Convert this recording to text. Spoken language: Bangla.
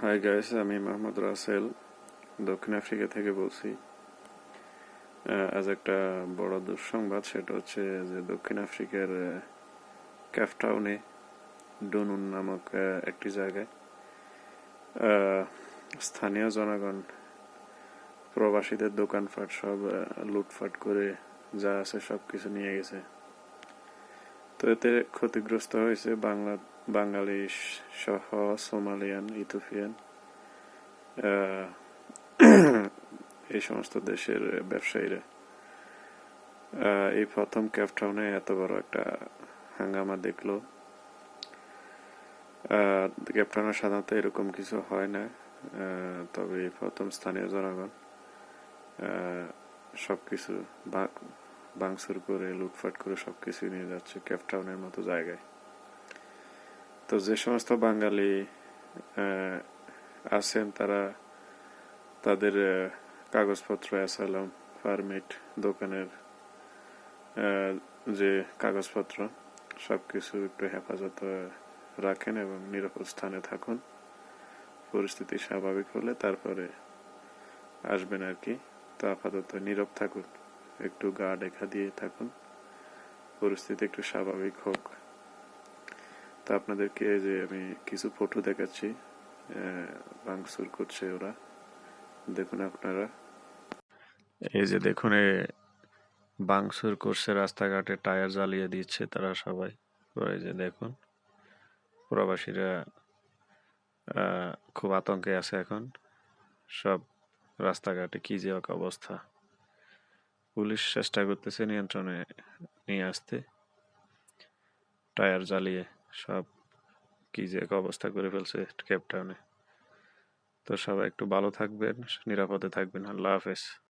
হাই গাইস আমি মোহাম্মদ রাসেল, দক্ষিণ আফ্রিকা থেকে বলছি। আজ একটা বড় দুঃসংবাদ, সেটা হচ্ছে যে দক্ষিণ আফ্রিকার ক্যাফটাউনে ডুনুন নামক একটি জায়গায় স্থানীয় জনগণ, প্রবাসীদের দোকানপাট সব লুটফাট করে যা আছে সব কিছু নিয়ে গেছে। তো এতে ক্ষতিগ্রস্ত হয়েছে বাংলা, বাঙালি সহ সোমালিয়ান ইথোপিয়ান এই সমস্ত দেশের ব্যবসায়ীরা। এই প্রথম ক্যাপটাউনে এত বড় একটা হাঙ্গামা দেখল। ক্যাপটাউনে সাধারণত এরকম কিছু হয় না। তবে প্রথম স্থানীয় জনগণ সবকিছু ভাঙচুর করে, লুটফাট করে সবকিছু নিয়ে যাচ্ছে ক্যাপটাউনের মতো জায়গায়। তো যে সমস্ত বাঙালি আছেন তারা তাদের কাগজপত্র অ্যাসালাম পারমিট, দোকানের যে কাগজপত্র সব কিছু একটু হেফাজত রাখেন এবং নিরাপদ স্থানে থাকুন। পরিস্থিতি স্বাভাবিক হলে তারপরে আসবেন আর কি। তো আপাতত নীরব থাকুন। একটু গা ডেখা দিয়ে থাকুন। পরিস্থিতি একটু স্বাভাবিক হোক। তো আপনাদেরকে যে আমি কিছু ফটো দেখাচ্ছি ভাঙচুর করছে ওরা। দেখুন আপনারা। এই যে দেখুন ভাঙচুর করছে, রাস্তাঘাটে টায়ার জ্বালিয়ে দিচ্ছে তারা সবাই। এই যে দেখুন, প্রবাসীরা খুব আতঙ্কে আছে এখন। সব রাস্তাঘাটে কি যে অবস্থা। পুলিশ চেষ্টা করতেছে নিয়ন্ত্রণে নিয়ে আসতে। টায়ার জ্বালিয়ে সব কি যে এক অবস্থা করে ফেলছে কেপটাউনে তো সবাই একটু ভালো থাকবেন, নিরাপদে থাকবেন। আল্লাহ হাফেজ।